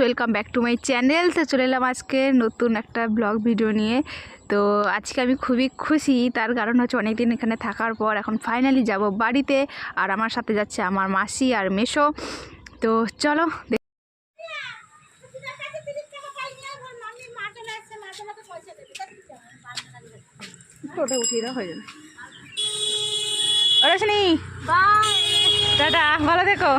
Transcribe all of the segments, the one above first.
Welcome back to my channel তো চলে এলাম আজকে নতুন একটা ব্লগ ভিডিও নিয়ে। তো আজকে আমি খুবই খুশি তার কারণ হচ্ছে অনেকদিন এখানে থাকার পর এখন ফাইনালি যাব বাড়িতে আর আমার সাথে যাচ্ছে আমার মাসি আর মেশো। তো চলো উঠিয়ে দাও হয়ে যাবে। ওরা শুনি। টাটা ভালো থেকো।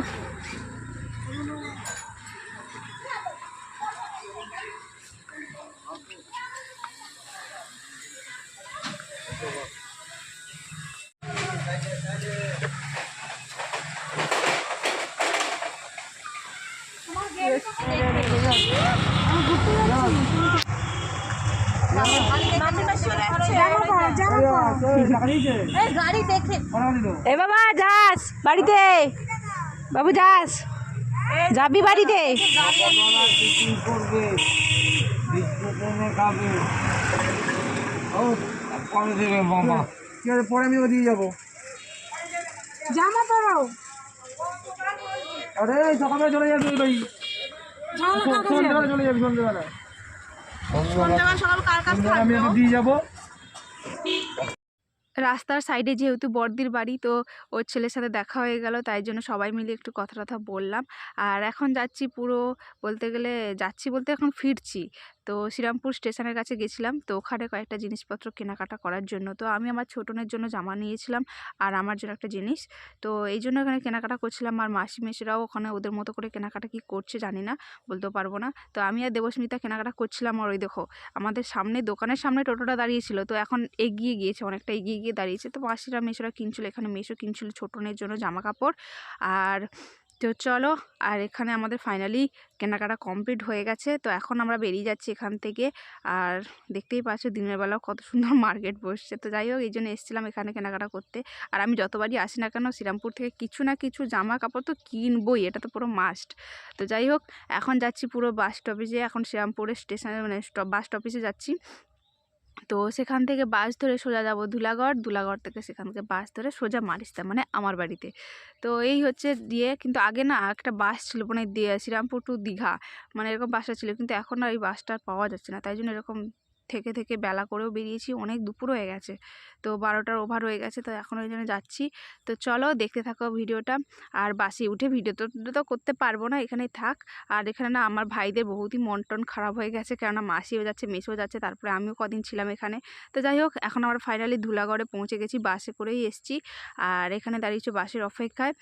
এ বাবা যাস বাড়িতে। বাবু যাস। যাবি বাড়িতে? দেবে মামা ঠিক আছে পরে আমি দিয়ে যাব। জামা পরো আরে সকালে চলে যাবি ভাই সন্ধ্যেবেলা চলে যাবি সন্ধ্যেবেলা। সন্ধ্যেবেলা আমি ওকে দিয়ে যাব। রাস্তার সাইডে যেহেতু বর্দির বাড়ি তো ওর ছেলের সাথে দেখা হয়ে গেল তাই জন্য সবাই মিলে একটু কথা টথা বললাম। আর এখন যাচ্ছি পুরো বলতে গেলে যাচ্ছি বলতে এখন ফিরছি। তো শ্রীরামপুর স্টেশনের কাছে গেছিলাম। তো ওখানে কয়েকটা জিনিসপত্র কেনাকাটা করার জন্য। তো আমি আমার ছোটনের জন্য জামা নিয়েছিলাম আর আমার জন্য একটা জিনিস। তো এই জন্য এখানে কেনাকাটা করছিলাম আর মাসি মেশিরাও ওখানে ওদের মতো করে কেনাকাটা কি করছে জানি না, বলতেও পারব না। তো আমি আর দেবস্মিতা কেনাকাটা করছিলাম আর ওই দেখো, আমাদের সামনে, দোকানের সামনে টোটোটা দাঁড়িয়েছিল তো এখন এগিয়ে গিয়েছে, অনেকটা এগিয়ে গিয়ে দাঁড়িয়েছে। তো মাসিরা মেশোরা কিনছিল, এখানে মেশো কিনছিল ছোটনের জন্য জামা কাপড়। আর তো চলো, আর এখানে আমাদের ফাইনালি কেনাকাটা কমপ্লিট হয়ে গেছে। তো এখন আমরা বেরিয়ে যাচ্ছি এখান থেকে। আর দেখতেই পাচ্ছ দিনের বেলাও কত সুন্দর মার্কেট বসছে। তো যাই হোক, এই জন্য এসেছিলাম এখানে কেনাকাটা করতে। আর আমি যতবারই আসি না কেন, শ্রীরামপুর থেকে কিছু না কিছু জামা কাপড় তো কিনবই, এটা তো পুরো মাস্ট তো যাই হোক, এখন যাচ্ছি পুরো বাস স্টপেজে এখন শ্রীরামপুরের স্টেশনে মানে বাস স্টপেজে যাচ্ছি। তো সেখান থেকে বাস ধরে সোজা যাব ধুলাগড়। ধুলাগড় থেকে সেখান থেকে বাস ধরে সোজা মারিস্তা মানে আমার বাড়িতে। তো এই হচ্ছে দিয়ে কিন্তু আগে না একটা বাস ছিল মানে দিয়ে, শ্রীরামপুর টু দীঘা মানে এরকম বাসটা ছিল। কিন্তু এখন আর এই বাসটা পাওয়া যাচ্ছে না। তাই জন্য এরকম থেকে থেকে বেলা করেও বেরিয়েছি, অনেক দুপুর হয়ে গেছে। তো বারোটার ওভার হয়ে গেছে, তো এখন ওই জন্য যাচ্ছি। তো চলো দেখতে থাকো ভিডিওটা। আর বাসে উঠে ভিডিও তো তো করতে পারব না, এখানেই থাক। আর এখানে না আমার ভাইদের বহুতই মন টন খারাপ হয়ে গেছে, কেননা মাসিও যাচ্ছে, মেসেও যাচ্ছে, তারপরে আমিও কদিন ছিলাম এখানে। তো যাই হোক, এখন আমরা ফাইনালি ধুলাগড়ে পৌঁছে গেছি, বাসে করেই এসছি। আর এখানে দাঁড়িয়েছি বাসের অপেক্ষায়।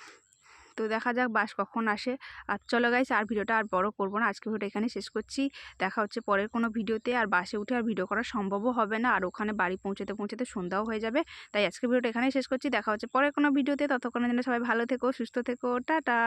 তো দেখা যাক বাস কখন আসে। আর চলো গাইছে আর ভিডিওটা আর বড় করব না। আজকে ভিডিওটা এখানে শেষ করছি। দেখা হচ্ছে পরের কোনো ভিডিওতে। আর বাসে উঠে আর ভিডিও করা সম্ভবও হবে না। আর ওখানে বাড়ি পৌঁছতে পৌঁছতে সন্ধ্যাও হয়ে যাবে। তাই আজকে ভিডিওটা এখানেই শেষ করছি। দেখা হচ্ছে পরের কোনো ভিডিওতে। ততক্ষণের জন্য সবাই ভালো থেকো, সুস্থ থেকো। টাটা!